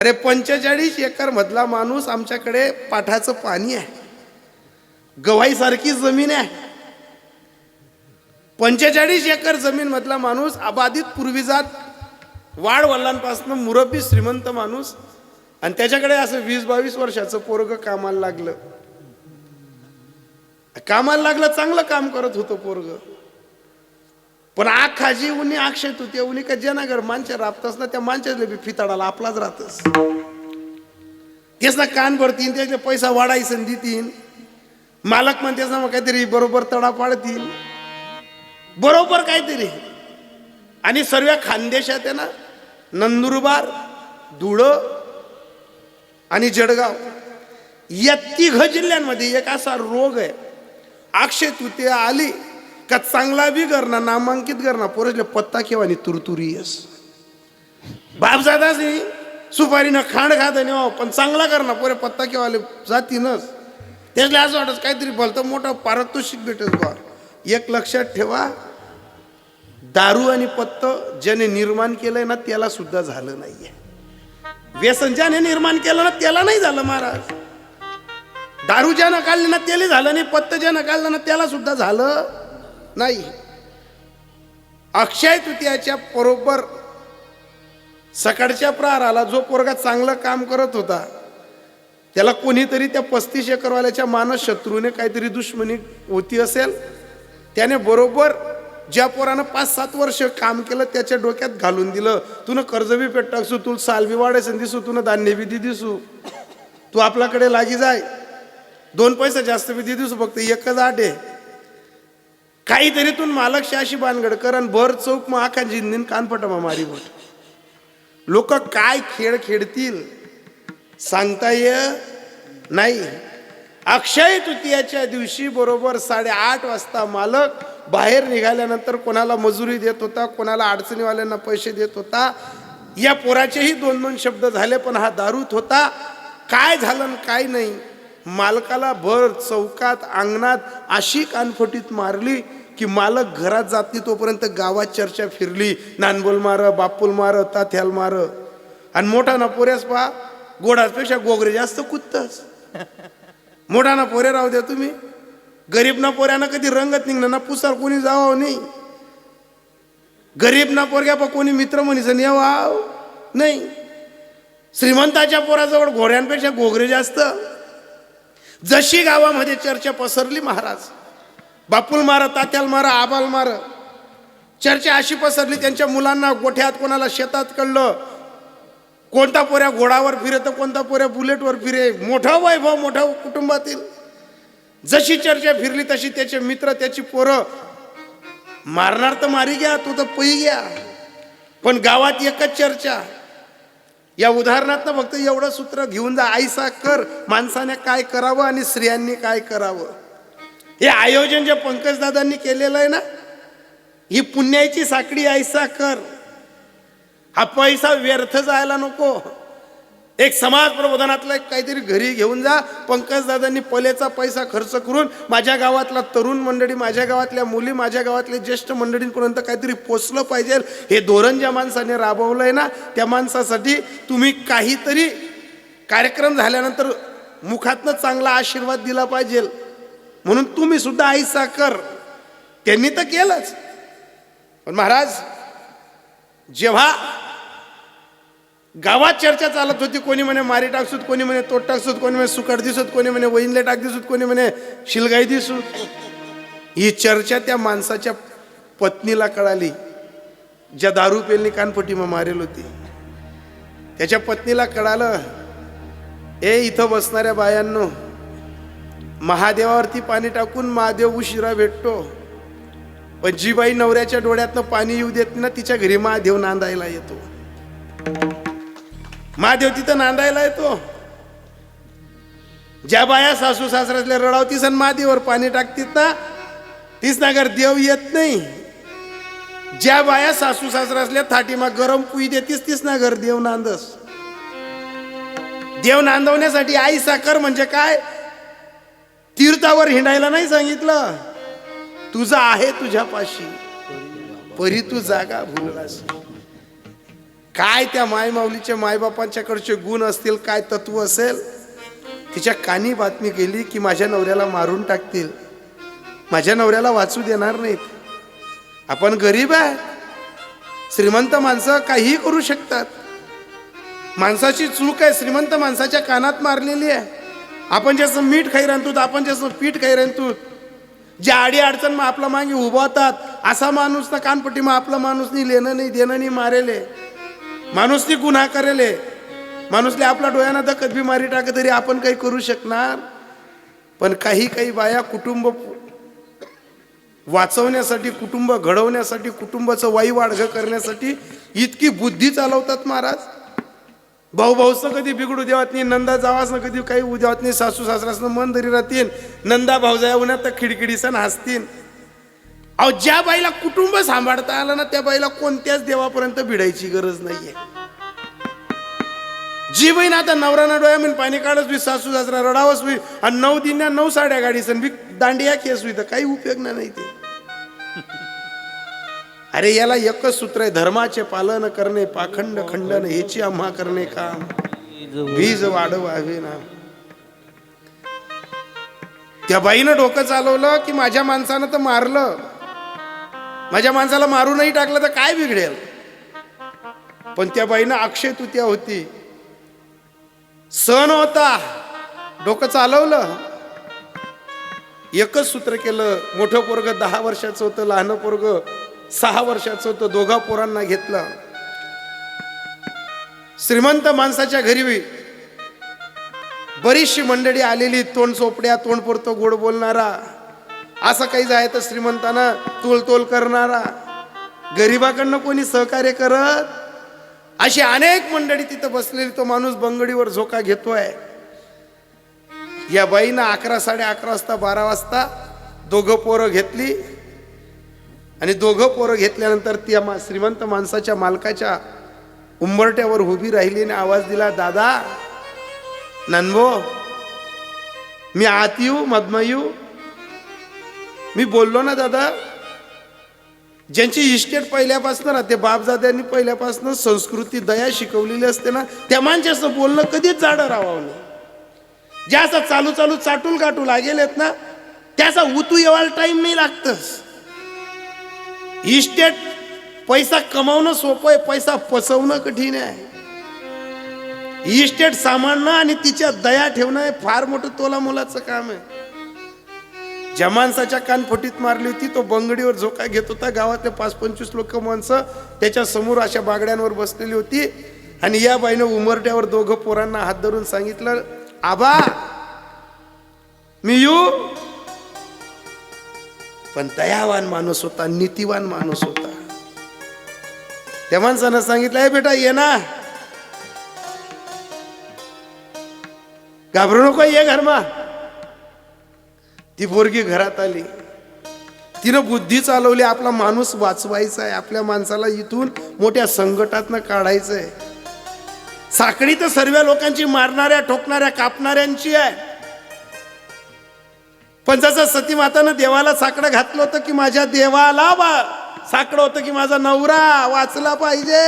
अरे पंचेचाळीस एकर मधला माणूस आमच्याकडे पाठाचं पाणी आहे. गवाईसारखी जमीन आहे. पंचेचाळीस एकर जमीन मधला माणूस अबाधित पूर्वीजात वाढ मुरब्बी श्रीमंत माणूस आणि त्याच्याकडे असं वीस बावीस वर्षाचं पोरग कामाला लागलं. कामाला लागलं चांगलं काम करत होतं पोरग. पण आग खाजी अक्षय तू ते का जेनागर माणसे राबतास ना त्या माणच्यातले बी फिताडाला आपलाच राहतस. तेच ना कान भरतीन त्याचे पैसा वाढायचं देतीन. मालक म्हणतेस ना मग काहीतरी बरोबर तडा पाडतील बरोबर काहीतरी. आणि सर्व खानदेशात आहे ना नंदुरबार धुळ आणि जळगाव या तिघ जिल्ह्यांमध्ये एक असा रोग आहे. अक्षय तृतीया आली. का चांगला बी करना नामांकित करना पोरसले पत्ता केव्हा आणि तुरतुरी येस. बाप जाताच नाही सुपारीनं खांड खात नाही हो, पण चांगला करना पोरे पत्ता केव्हा जातीनच. त्यातले असं वाटत काहीतरी भलतं मोठं पारितोषिक भेटत बा. एक लक्षात ठेवा दारू आणि पत्त ज्याने निर्माण केलंय ना त्याला सुद्धा झालं नाहीये. व्यसन ज्याने निर्माण केलं ना त्याला नाही झालं महाराज. दारू ज्यानं काढली ना त्याला झालं नाही पत्त ज्यानं काढलं ना त्याला सुद्धा झालं. नाही. अक्षय तृतीयाच्या बरोबर सकाळच्या प्रहाराला जो पोरगा चांगलं काम करत होता त्याला कोणीतरी त्या पस्तीस एकरवाल्याच्या मानस शत्रूने काहीतरी दुश्मनी होती असेल त्याने बरोबर ज्या पोरानं पाच सात वर्ष काम केलं त्याच्या डोक्यात घालून दिलं. तुनं कर्ज बी पेट टाकसू तुला साल बी वाढायचं दिसू तुनं धान्य बी दिसू. तू आपल्याकडे लागी जाय. दोन पैसे जास्त बी दिसू फक्त एकच आठ आहे. काहीतरीतून मालक शाशी बानगडकर आणि भर चौक मग आखा जिंदीन कानपटा मारी बोट. लोक काय खेळ खेळतील सांगता ये नाही. अक्षय तृतीयाच्या दिवशी बरोबर साडेआठ वाजता मालक बाहेर निघाल्यानंतर कोणाला मजुरी देत होता कोणाला अडचणीवाल्यांना पैसे देत होता या पोराचेही दोन दोन शब्द झाले पण हा दारूत होता. काय झालं काय नाही. मालकाला भर चौकात अंगणात अशी कानफटीत मारली की मालक घरात जात नाही तोपर्यंत गावात चर्चा फिरली. नानबोल मार बापूल मार ताथ्याल मार. आणि मोठा ना पोऱ्यास पहा गोडापेक्षा गोगरे जास्त कुत्तच मोठा ना पोऱ्या राहू द्या तुम्ही. गरीब ना पोऱ्यानं कधी रंगत निघणार ना पुसार कोणी जावं नाही. गरीब ना पोरग्या पा कोणी मित्र म्हणीचं नेवाव नाही. श्रीमंताच्या पोराजवळ घोड्यांपेक्षा गोगरे जास्त. जशी गावामध्ये चर्चा पसरली महाराज बापूल मार तात्याल मारा आबाल मार. चर्चा अशी पसरली त्यांच्या मुलांना गोठ्यात कोणाला शेतात कळलं कोणता पोऱ्या घोडावर फिरे तर कोणता पोऱ्या बुलेटवर फिरे. मोठा वैभव मोठा कुटुंबातील. जशी चर्चा फिरली तशी त्याचे मित्र त्याची पोरं मारणार तर मारी घ्या तू तर पै घ्या. पण गावात एकच चर्चा. या उदाहरणात फक्त एवढं सूत्र घेऊन जा आईसा कर माणसाने काय करावं आणि स्त्रियांनी काय करावं? हे आयोजन जे पंकजदादांनी केलेलं आहे ना ही पुण्याची साखळी ऐसा कर. हा पैसा व्यर्थ जायला नको. एक समाज प्रबोधनातलं एक काहीतरी घरी घेऊन जा. पंकजदादांनी पलेचा पैसा खर्च करून माझ्या गावातला तरुण मंडळी माझ्या गावातल्या मुली माझ्या गावातल्या ज्येष्ठ मंडळींपर्यंत काहीतरी पोचलं पाहिजे. हे धोरण ज्या माणसाने राबवलं आहे ना त्या माणसासाठी तुम्ही काहीतरी कार्यक्रम झाल्यानंतर मुखातनं चांगला आशीर्वाद दिला पाहिजे. म्हणून तुम्ही सुद्धा आईसा कर त्यांनी तर केलंच. पण महाराज जेव्हा गावात चर्चा चालत होती कोणी म्हणे मारी टाकसूत कोणी म्हणे तोट टाकसूत कोणी म्हणे सुकट दिसत कोणी म्हणे वहिनले टाक दिसत कोणी म्हणे शिलगाई दिसूत. ही चर्चा त्या माणसाच्या पत्नीला कळाली ज्या दारू पेलनी कानपट्टी मग मारेल होती. त्याच्या पत्नीला कळालं ए इथं बसणाऱ्या बायांनो महादेवावरती पाणी टाकून महादेव उशिरा भेटतो. पण जी बाई नवऱ्याच्या डोळ्यातनं पाणी येऊ देत ना तिच्या घरी महादेव नांदायला येतो. महादेव तिथं नांदायला येतो. ज्या बाया सासू सासऱ्यातल्या रडावतीस आणि महादेवर पाणी टाकतीत ना तीच ना घर देव येत नाही. ज्या बाया सासू सासऱ्यातल्या थाटीमा गरम पुई देतीस तीच ना घर देव नांदस. देव नांदवण्यासाठी आई साखर म्हणजे काय? तीर्थावर हिंडायला नाही सांगितलं. तुझं आहे तुझ्या पाशी परी तू जागा भुललास. काय त्या मायमाऊलीच्या मायबापांच्याकडचे गुण असतील काय तत्व असेल? तिच्या कानी बातमी गेली की माझ्या नवऱ्याला मारून टाकतील. माझ्या नवऱ्याला वाचू देणार नाहीत. आपण गरीब आहे श्रीमंत माणसं काहीही करू शकतात. माणसाची चूक आहे श्रीमंत माणसाच्या कानात मारलेली आहे. आपण जसं मीठ खाई राहतो आपण जसं पीठ खाई राहतो ज्या आडी अडचण मग आपला मागे उभवतात असा माणूस ना कानपट्टी मग आपला माणूसनी लेणं नाही देणं नाही मारेले. माणूसनी गुन्हा करेले. माणूसले आपल्या डोळ्यानं दखत बी मारी टाक तरी आपण काही करू शकणार? पण काही काही बाया कुटुंब वाचवण्यासाठी कुटुंब घडवण्यासाठी कुटुंबाचं वाई वाडगं करण्यासाठी इतकी बुद्धी चालवतात महाराज. भाऊ भाऊचं कधी बिघडू देवात नाही नंदा जावासनं कधी काही उद्यावत नाही सासू सासरासनं मन धरी राहतील. नंदा भाऊजाया उन्हात तर खिडखिडीसन हसतील. अहो ज्या बाईला कुटुंब सांभाळता आलं ना त्या बाईला कोणत्याच देवापर्यंत भिडायची गरज नाहीये. जी बहीण आता नवराना डोळ्या म्हणून पाणी काढच बी सासू सासरा रडावच बी आणि नऊ दिन्या नऊ साड्या गाडीसन बी दांडिया केस बी तर काही उपयोग नाही ते. अरे याला एकच सूत्र आहे धर्माचे पालन करणे पाखंड खंडन ह्याची आम्हा करणे काम. वीज वाढवावे ना. त्या बाईनं डोकं चालवलं की माझ्या माणसानं तर मारलं. माझ्या माणसाला मारूनही टाकलं तर काय बिघडेल? पण त्या बाईनं अक्षय तृतीया होती. सण होता. डोकं चालवलं. एकच सूत्र केलं. मोठं पोरग दहा वर्षाचं होतं लहान पोरग सहा वर्षाचं होतं दोघा पोरांना घेतलं. श्रीमंत माणसाच्या घरी बरीचशी मंडळी आलेली तोंड चोपड्या तोंड पुरतो गोड बोलणारा. असं काही जाय तर श्रीमंतांना तोलतोल करणारा. गरिबाकडनं कोणी सहकार्य करत? अशी अनेक मंडळी तिथं बसलेली तो माणूस बंगडीवर झोका घेतोय. या बाईनं अकरा साडे अकरा वाजता बारा वाजता दोघं पोरं घेतली. आणि दोघं पोरं घेतल्यानंतर त्या मा श्रीमंत माणसाच्या मालकाच्या उंबरट्यावर उभी राहिली आणि आवाज दिला दादा ननभो मी आत येऊ मधमा मी बोललो ना दादा ज्यांची इस्टेट पहिल्यापासून राहते बापजाद्यांनी पहिल्यापासून संस्कृती दया शिकवलेली असते ना त्या माणसाचं बोलणं कधीच जाडं राहावं ज्या असं चालू चालू चाटूल काटू लागेल आहेत ना त्याचा उतू येवायला टाईम नाही लागतच. इस्टेट पैसा कमावणं सोपं आहे पैसा फसवणं कठीण आहे. इस्टेट सांभाळणं आणि तिच्या दया ठेवणं हे फार मोठं तोला मुलाचं काम आहे. ज्या माणसाच्या कानफटीत मारली होती तो बंगडीवर झोका घेत होता. गावातले पाच पंचवीस लोक माणसं त्याच्यासमोर अशा बागड्यांवर बसलेली होती. आणि या बाईनं उमरट्यावर दोघं पोरांना हात धरून सांगितलं आबा मी येऊ. पण दयावान माणूस होता नीतिवान माणूस होता. त्या माणसानं सांगितलं बेटा ये ना. घाबरू नको ये घरमा. ती पोरगी घरात आली. तिनं बुद्धी चालवली आपला माणूस वाचवायचा आहे आपल्या माणसाला इथून मोठ्या संकटातनं काढायचं आहे. साखळी तर सर्व लोकांची मारणाऱ्या ठोकणाऱ्या कापणाऱ्यांची आहे. पण जसं सती मातानं देवाला साकडं घातलं होतं की माझ्या देवाला बा साकडं होतं की माझा नवरा वाचला पाहिजे.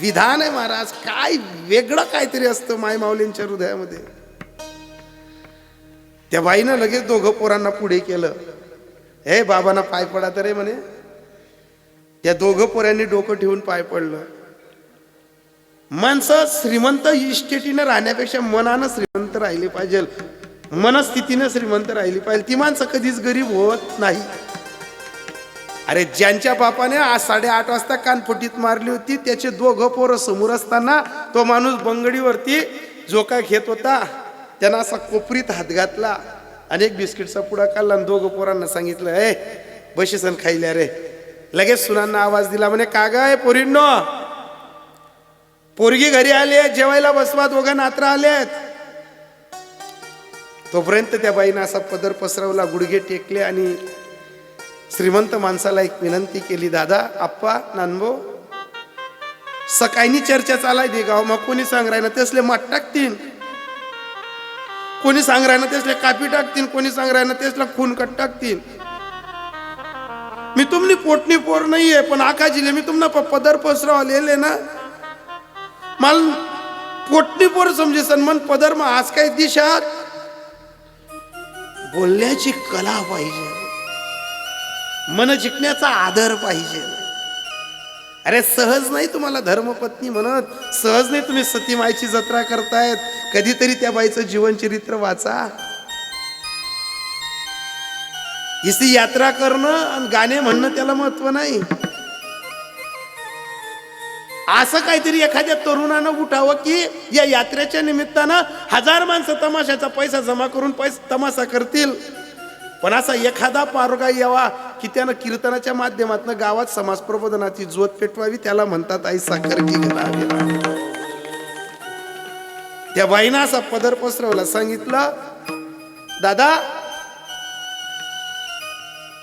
विधान आहे महाराज काय वेगळं काहीतरी असतं माय माऊलींच्या हृदयामध्ये. त्या बाईनं लगेच दोघं पोरांना पुढे केलं. हे बाबांना पाय पडा तर रे म्हणे. त्या दोघं पोरांनी डोकं ठेवून पाय पडलं. माणसं श्रीमंत इस्टेटीनं राहण्यापेक्षा मनानं श्रीमंत राहिले पाहिजे मनस्थितीनं श्रीमंत राहिली पाहिजे. ती माणसं कधीच गरीब होत नाही. अरे ज्यांच्या बापाने आज साडेआठ वाजता कानफुटीत मारली होती त्याचे दोघं पोरं समोर असताना तो माणूस बंगडीवरती झोका घेत होता त्यांना असा कोपरीत हात घातला आणि एक बिस्किटचा पुडा काढला आणि दोघं पोरांना सांगितलं ए बशीसन खाईल्या रे लगेच सुनांना आवाज दिला म्हणे का गाय पोरींनो? पोरगी घरी आली आहे जेवायला बसवा दोघं नात्र आलेत तोपर्यंत त्या बाईनं असा पदर पसरवला गुडघे टेकले आणि श्रीमंत माणसाला एक विनंती केली दादा आप्पा नानबो सकाळी चर्चा चालाय दे गाव मग कोणी सांग राहिना तेसले माठ टाकतील कोणी सांग राहिना तेसले कापी टाकतील कोणी सांग राहिना तेसला खून कट टाकतील मी तुमनी पोटणी पोर नाहीये पण आकाजीले मी तुम्हाला प- पदर पसरवलेले ना. मला पोटणी पोर समजेसन मन पदर मग आज काही दिशात? बोलण्याची कला पाहिजे. मन जिंकण्याचा आदर पाहिजे. अरे सहज नाही तुम्हाला धर्मपत्नी म्हणत. सहज नाही तुम्ही सती माईची जत्रा करतायत. कधीतरी त्या बाईचं जीवनचरित्र वाचा. इसी यात्रा करणं आणि गाणे म्हणणं त्याला महत्त्व नाही. असं काहीतरी एखाद्या तरुणानं उठावं की या यात्रेच्या निमित्तानं हजार माणसं तमाशाचा पैसा जमा करून पैसा तमाशा करतील. पण असा एखादा पारोगा यावा की त्यानं कीर्तनाच्या माध्यमातून गावात समाज प्रबोधनाची ज्योत पेटवावी त्याला म्हणतात आई साखर की त्या बाईनं असा पदर पसरवला सांगितलं दादा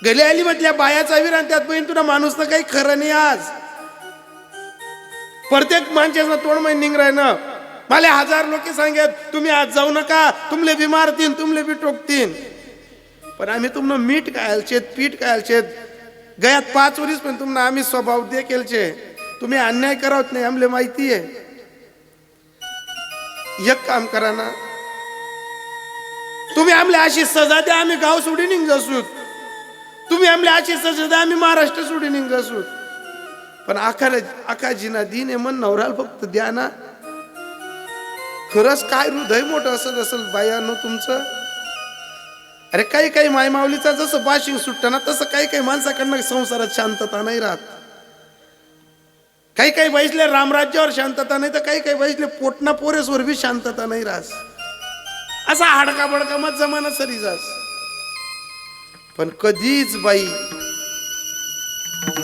गली आली म्हटल्या बायाचा वीर आणि त्यात बहीण तुला माणूस ना काही खरं नाही आज. प्रत्येक माणसाचं तोंड मै निघ ना मला हजार लोक सांगत तुम्ही आज जाऊ नका. तुमले बी मारतीन तुमले बी टोकतीन. पण आम्ही तुम्हाला मीठ खायला शेत पीठ खायला शेत गयात पाच वरीस पण तुम्हाला आम्ही स्वभाव दे केलचे तुम्ही अन्याय करावत नाही आमले माहिती आहे. एक काम करा ना. तुम्ही आमले अशी सजा द्या आम्ही गाव सोडी निघ तुम्ही आमले अशी सजा द्या आम्ही महाराष्ट्र सोडी निघ जसूत पण आकाला आकाजीना दिन आहे मन नवराल फक्त द्या ना खरंच काय हृदय मोठं असत असेल बायानो तुमचं? अरे काही काही मायमावलीचा जसं बाशिंग सुटतं ना तसं काही काही माणसाकडनं संसारात शांतता नाही राहत. काही काही बैसले रामराज्यावर शांतता नाही तर काही काही बैसले पोटना पोरेसवर बी शांतता नाही राहत. असा हाडका बडका मत जमाना सरी जास. पण कधीच बाई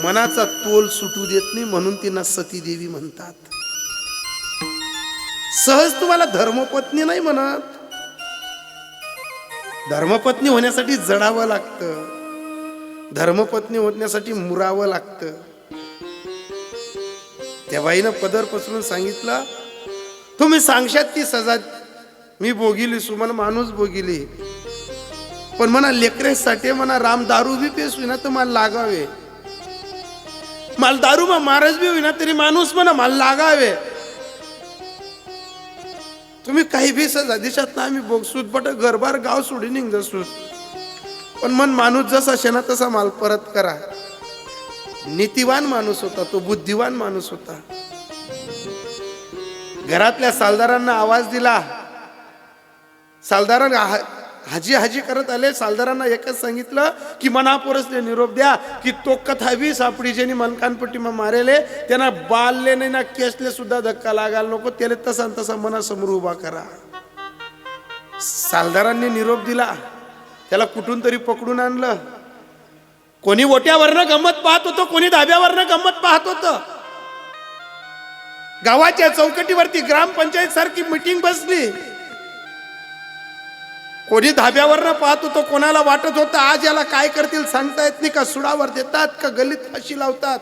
मनाचा तोल सुटू देत नाही म्हणून तिना सती देवी म्हणतात. सहज तुम्हाला धर्मपत्नी नाही म्हणत. धर्मपत्नी होण्यासाठी जडावं लागतं. धर्मपत्नी होण्यासाठी मुरावं लागतं. त्या बाईनं पदर पसरून सांगितलं तुम्ही सांगशात ती सजा मी बोगिली सुमन माणूस बोगिली पण म्हणा लेकरेसाठी म्हणा राम दारू बी पेसवी ना तुम्हाला लागावे. मला दारू मग मारच बी होईना तरी माणूस म्हणा मला लागावे तुम्ही काही बी सजा दिशात ना आम्ही बोगसूत बट घरबार गाव सोडी निघ जसूत पण मन माणूस जसा शेना तसा माल परत करा। नीतिवान माणूस होता तो बुद्धिवान माणूस होता। घरातल्या सालदारांना आवाज दिला। सालदारांना हाजी हाजी करत आले. सालदारांना एकच सांगितलं की मनापोरसले निरोप द्या की तो कथावी सापडी ज्यांनी मनकानपट्टी मग मारेले त्यांना बालले नाही ना केसले सुद्धा धक्का लागायला नको त्याला तसा तसा मनासमोर उभा करा. सालदारांनी निरोप दिला. त्याला कुठून तरी पकडून आणलं. कोणी ओट्यावरनं गंमत पाहत होतं कोणी धाब्यावरनं गंमत पाहत होतं. गावाच्या चौकटीवरती ग्रामपंचायत सारखी मिटिंग बसली. कोणी धाब्यावरनं पाहत होतो कोणाला वाटत होतं आज याला काय करतील सांगता येत नाही का सुडावर देतात का गलीत फाशी लावतात?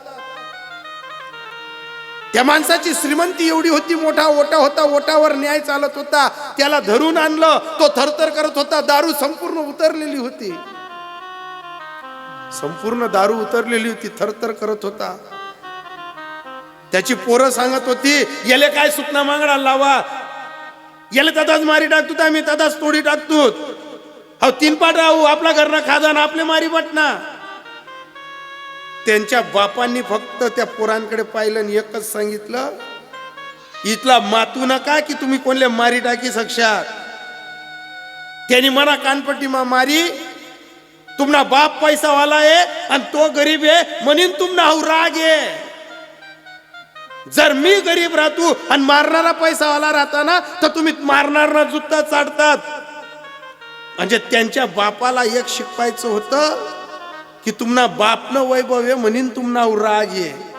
त्या माणसाची श्रीमंती एवढी होती मोठा ओटा होता ओटावर न्याय चालत होता त्याला धरून आणलं तो थरथर करत होता दारू संपूर्ण उतरलेली होती. संपूर्ण दारू उतरलेली होती थरथर करत होता. त्याची पोरं सांगत होती याले काय सुटना मांगडा लावा याला तदाच मारी टाकतो आम्ही तदाच तोडी टाकतो अहो तीन पाठ राहू आपला घरना खाजा ना आपले मारी वाटना त्यांच्या बापांनी फक्त त्या पोरांकडे पाहिलं आणि एकच सांगितलं इथला मातू नका की तुम्ही कोणले मारी टाकी सक्षात. त्यांनी म्हणा कानपट्टी मा मारी तुम्हाला बाप पैसावाला आहे आणि तो गरीब आहे म्हणून तुमना राग आहे. जर मी गरीब राहतो आणि मारणारा पैसावाला राहता ना तर तुम्ही मारणारा जुत्ता चाडतात. म्हणजे त्यांच्या बापाला एक शिकवायचं होतं की तुम्हाला बापनं वैभव आहे म्हणून तुम्हाला राग आहे.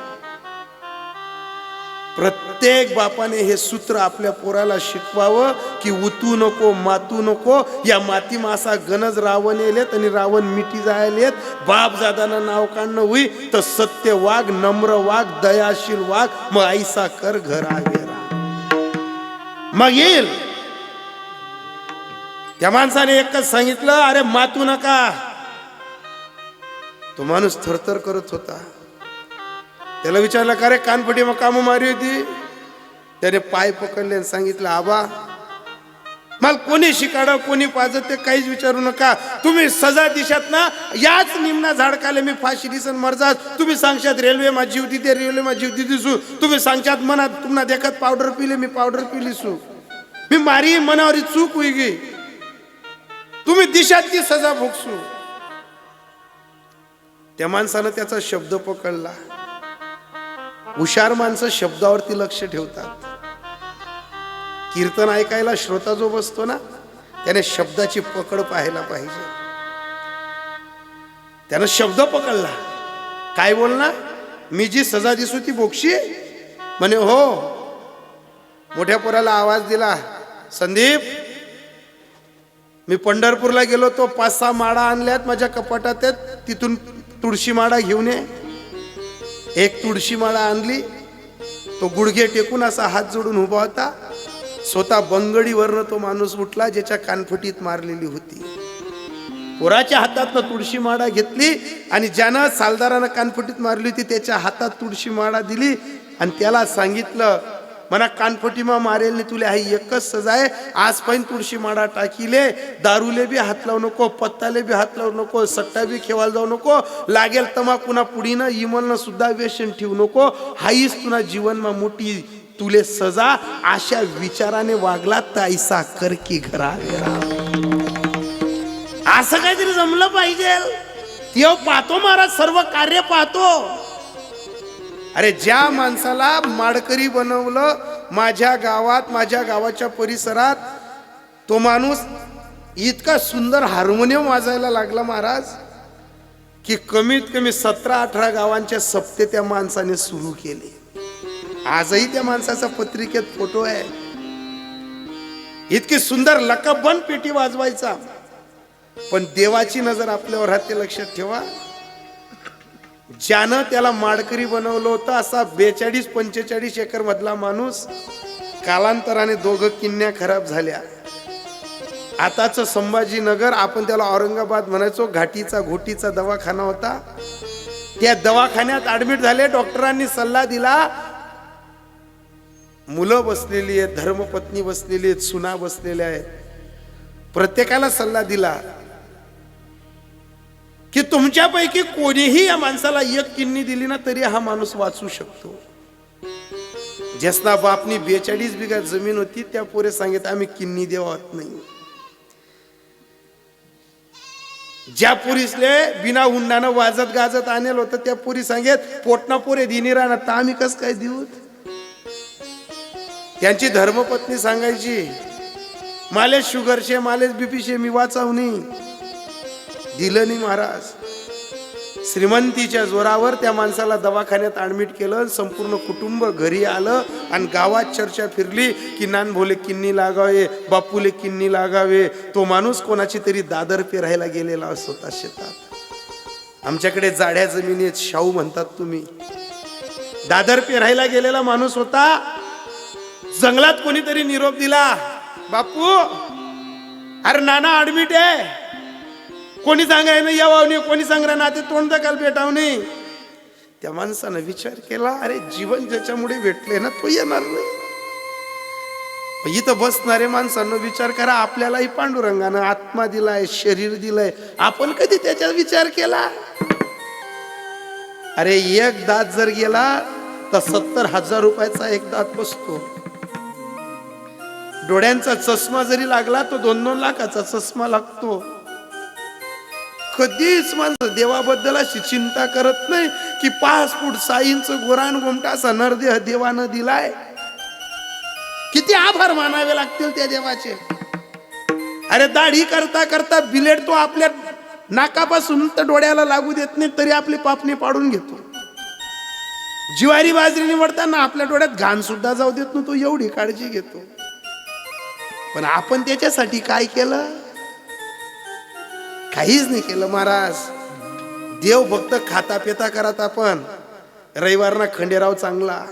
प्रत्येक बापाने हे सूत्र आपल्या पोराला शिकवावं की उतू नको मातू नको. या माती मासा गणज रावण येलेत आणि रावण मिठी जायलेत. बाप जादाना नाव काढणं होई तर सत्य वाघ नम्र वाघ दयाशील वाघ मग ऐसा कर घरावेरा मग येईल. त्या माणसाने एकच सांगितलं अरे मातू नका. तो माणूस थरथर करत होता. त्याला विचारलं का रे कानपटी मग कामं मारी होती? त्याने पाय पकडले आणि सांगितलं आबा मला कोणी शिकाडं कोणी पाजत ते काहीच विचारू नका. तुम्ही सजा दिशात ना याच निम्ना झाडकाले मी फाशी दिसन मरजात तुम्ही सांगशात रेल्वे माझी होती ते रेल्वे माझी होती दिसू तुम्ही सांगशात मनात तुम्हाला देखत पावडर पिले मी पावडर पिलीसू मी मारी मनावरी चूक होई गे तुम्ही दिशात ती सजा भोगसू. त्या माणसानं त्याचा शब्द पकडला. हुशार माणसं शब्दावरती लक्ष ठेवतात. कीर्तन ऐकायला श्रोता जो बसतो ना त्याने शब्दाची पकड पाहायला पाहिजे. त्यानं शब्द पकडला. काय बोलणार मी जी सजा दिसू ती बोक्षी म्हणे हो. मोठ्या पोराला आवाज दिला संदीप मी पंढरपूरला गेलो तो पाच सहा माळा आणल्यात माझ्या कपाटात आहेत तिथून तुळशी माळा घेऊन ये. एक तुळशी माळा आणली. तो गुडघे टेकून असा हात जोडून उभा होता. स्वतः बंगडीवरनं तो माणूस उठला ज्याच्या कानफटीत मारलेली होती. पोराच्या हातातनं तुळशी माळा घेतली आणि ज्यानं सालदारानं कानफटीत मारली होती त्याच्या हातात तुळशी माळा दिली आणि त्याला सांगितलं मना कानफटीमा मारेल तुले हाय एकच सजा आहे. आज पण तुळशी माडा टाकीले दारूले बी हात लावू नको पत्ताले बी हात लावू नको सट्टा बी खेवायला जाऊ नको लागेल तमा तमाकुना पुढीनं इमलनं सुद्धा व्यसन ठेवू नको. हाईच तुना जीवनमा मोठी तुले सजा अशा विचाराने वागला ताईसा कर की घरा घरा असं काहीतरी जमलं पाहिजे. तेव्हा पाहतो महाराज सर्व कार्य पाहतो. अरे ज्या माणसाला माडकरी बनवलं माझ्या गावात माझ्या गावाच्या परिसरात तो माणूस इतका सुंदर हार्मोनियम वाजायला लागला महाराज की कमीत कमी सतरा अठरा गावांच्या सप्ते त्या माणसाने सुरू केले. आजही त्या माणसाचा पत्रिकेत फोटो आहे. इतकी सुंदर लकबन पेटी वाजवायचा. पण देवाची नजर आपल्यावर राहते लक्षात ठेवा. ज्यानं त्याला माडकरी बनवलं होतं असा बेचाळीस पंचेचाळीस एकर मधला माणूस कालांतराने दोघं किन्या खराब झाल्या. आताच संभाजीनगर आपण त्याला औरंगाबाद म्हणायचो घाटीचा घोटीचा दवाखाना होता. त्या दवाखान्यात ऍडमिट झाले डॉक्टरांनी सल्ला दिला. मुलं बसलेली आहेत धर्मपत्नी बसलेली आहेत सुना बसलेल्या आहेत. प्रत्येकाला सल्ला दिला. की तुमच्यापैकी कोणीही या माणसाला एक किन्नी दिली ना तरी हा माणूस वाचू शकतो. ज्यासना बापनी बेचाळीस बिघा जमीन होती त्या पोरे सांगितलं आम्ही किन्नी देवात नाही. ज्या पुरीसले बिना हुंडानं वाजत गाजत आणेल होतं त्या पुरी सांगेत पोटना पोरे दिनी राहणार तर आम्ही कस काय देऊ? त्यांची धर्मपत्नी सांगायची मालेच शुगरशे मालेच बीपीशे मी वाचावणी दिलं नाही महाराज श्रीमंतीच्या जोरावर त्या माणसाला दवाखान्यात ॲडमिट केलं संपूर्ण कुटुंब घरी आलं आणि गावात चर्चा फिरली की नान भोले किन्नी लागावे बापूले किन्नी लागावे तो माणूस कोणाची तरी दादर पेरायला गेलेला असतो शेतात. आमच्याकडे जाड्या जमिनीत शाहू म्हणतात तुम्ही. दादर पेरायला गेलेला माणूस होता जंगलात कोणीतरी निरोप दिला बापू अरे नाना ऍडमिट आहे. कोणी सांगाय ना नाही कोणी सांगणार ना ते तोंड दकाल भेटाव नाही त्या माणसानं विचार केला अरे जीवन ज्याच्यामुळे भेटले ना तो येणार नाही. इथं बसणारे माणसांना विचार करा आपल्यालाही पांडुरंगानं आत्मा दिलाय शरीर दिलंय. आपण कधी त्याचा विचार केला? अरे एक दात जर गेला तर सत्तर हजार रुपयाचा एक दात बसतो. डोळ्यांचा चष्मा जरी लागला तो दोन दोन लाखाचा चष्मा लागतो. कधीच माणसं देवाबद्दल अशी चिंता करत नाही की पाच फूट साईंच गोराण गोमटा असा नरदेह देवानं दिलाय. किती आभार मानावे लागतील त्या देवाचे. अरे दाढी करता करता बिलेट तो आपल्या नाकापासून तर डोळ्याला लागू देत नाही तरी आपली पापणी पाडून घेतो. ज्वारी बाजरी निवडताना आपल्या डोळ्यात घाण सुद्धा जाऊ देत नाही तो एवढी काळजी घेतो. पण आपण त्याच्यासाठी काय केलं? काहीच नाही केलं महाराज. देव फक्त खाता पिता करत आपण. रविवारना खंडेराव चांगला.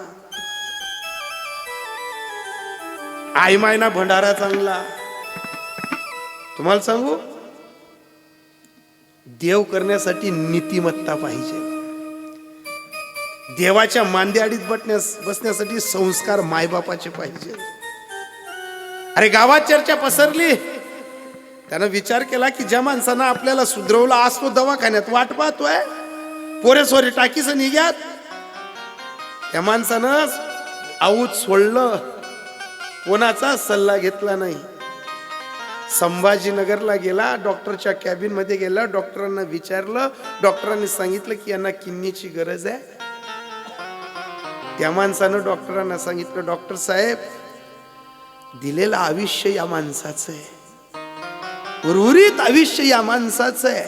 आई मायना भंडारा चांगला. तुम्हाला सांगू? देव करण्यासाठी नीतिमत्ता पाहिजे. देवाच्या मांदेआडीत बटण्यास बसण्यासाठी संस्कार मायबापाचे पाहिजे. अरे गावात चर्चा पसरली. त्यानं विचार केला की ज्या माणसानं आपल्याला सुधरवला असतो दवाखान्यात वाट पाहतोय. पोरे सोरे निघ्यात. त्या माणसानं आऊत सोडलं. कोणाचा सल्ला घेतला नाही. संभाजीनगरला गेला डॉक्टरच्या कॅबिनमध्ये गेला डॉक्टरांना विचारलं. डॉक्टरांनी सांगितलं की यांना किडनीची गरज आहे. त्या माणसानं डॉक्टरांना सांगितलं डॉक्टर साहेब दिलेलं आयुष्य या माणसाचं आहे. उर्वरित आयुष्य या माणसाचं आहे.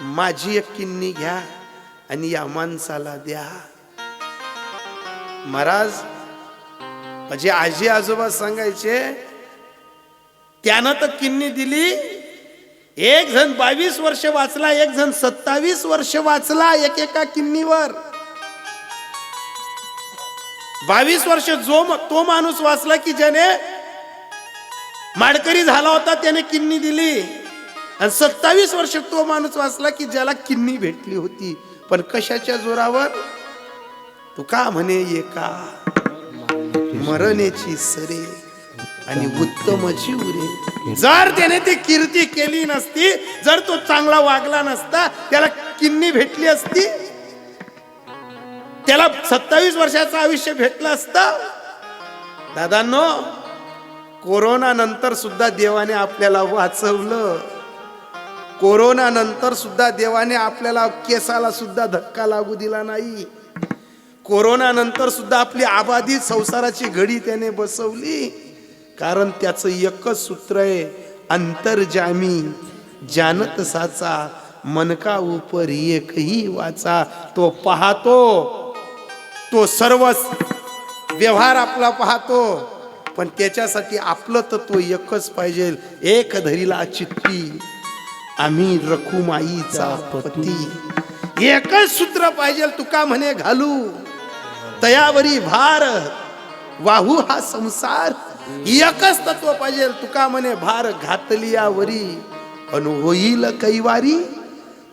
माझी एक किन्नी घ्या आणि या माणसाला द्या. महाराज म्हणजे आजी आजोबा सांगायचे त्यानं तर किन्नी दिली. एक जण बावीस वर्ष वाचला एक जण सत्तावीस वर्ष वाचला एक एका किन्नीवर. बावीस वर्ष जो तो माणूस वाचला की ज्याने माडकरी झाला होता त्याने किन्नी दिली. आणि सत्तावीस वर्ष तो माणूस वाचला की ज्याला किन्नी भेटली होती. पण कशाच्या जोरावर? तू का म्हणे ये का मरणेची सरे आणि उत्तमची उरे जर त्याने ती कीर्ती केली नसती जर तो चांगला वागला नसता त्याला किन्नी भेटली असती त्याला सत्तावीस वर्षाचं आयुष्य भेटलं असतं. दादांनो कोरोना नंतर सुद्धा देवाने आपल्याला वाचवलं. कोरोना नंतर सुद्धा देवाने आपल्याला केसाला सुद्धा धक्का लागू दिला नाही. कोरोना नंतर सुद्धा आपली आबादी संसाराची घडी त्याने बसवली. कारण त्याचं एकच सूत्र आहे अंतर्जामी जानत साचा मनका उपर एकही वाचा. तो पाहतो तो सर्व व्यवहार आपला पाहतो. पण त्याच्यासाठी आपलं तत्व एकच पाहिजे. एक धरीला चित्ती आम्ही रखुमाईचा पती. एकच सूत्र पाहिजे तुका म्हणे घालू. तयावरी भार वाहू हा संसार. एकच तत्व पाहिजे तुका म्हणे भार घातली यावरी अन होईल कैवारी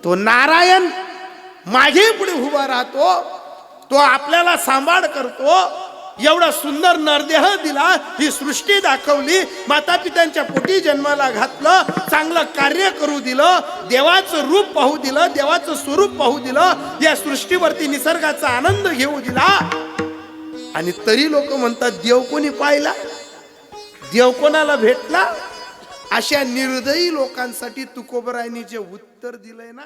तो नारायण माझे पुढे उभा राहतो तो आपल्याला सांभाळ करतो. एवढा सुंदर नरदेह दिला ही सृष्टी दाखवली माता पित्यांच्या पोटी जन्माला घातलं चांगलं कार्य करू दिलं देवाचं रूप पाहू दिलं देवाचं स्वरूप पाहू दिलं या सृष्टीवरती निसर्गाचा आनंद घेऊ दिला. आणि तरी लोक म्हणतात देव कोणी पाहिला? देव कोणाला भेटला? अशा निर्दयी लोकांसाठी तुकोबरायनी जे उत्तर दिलंय ना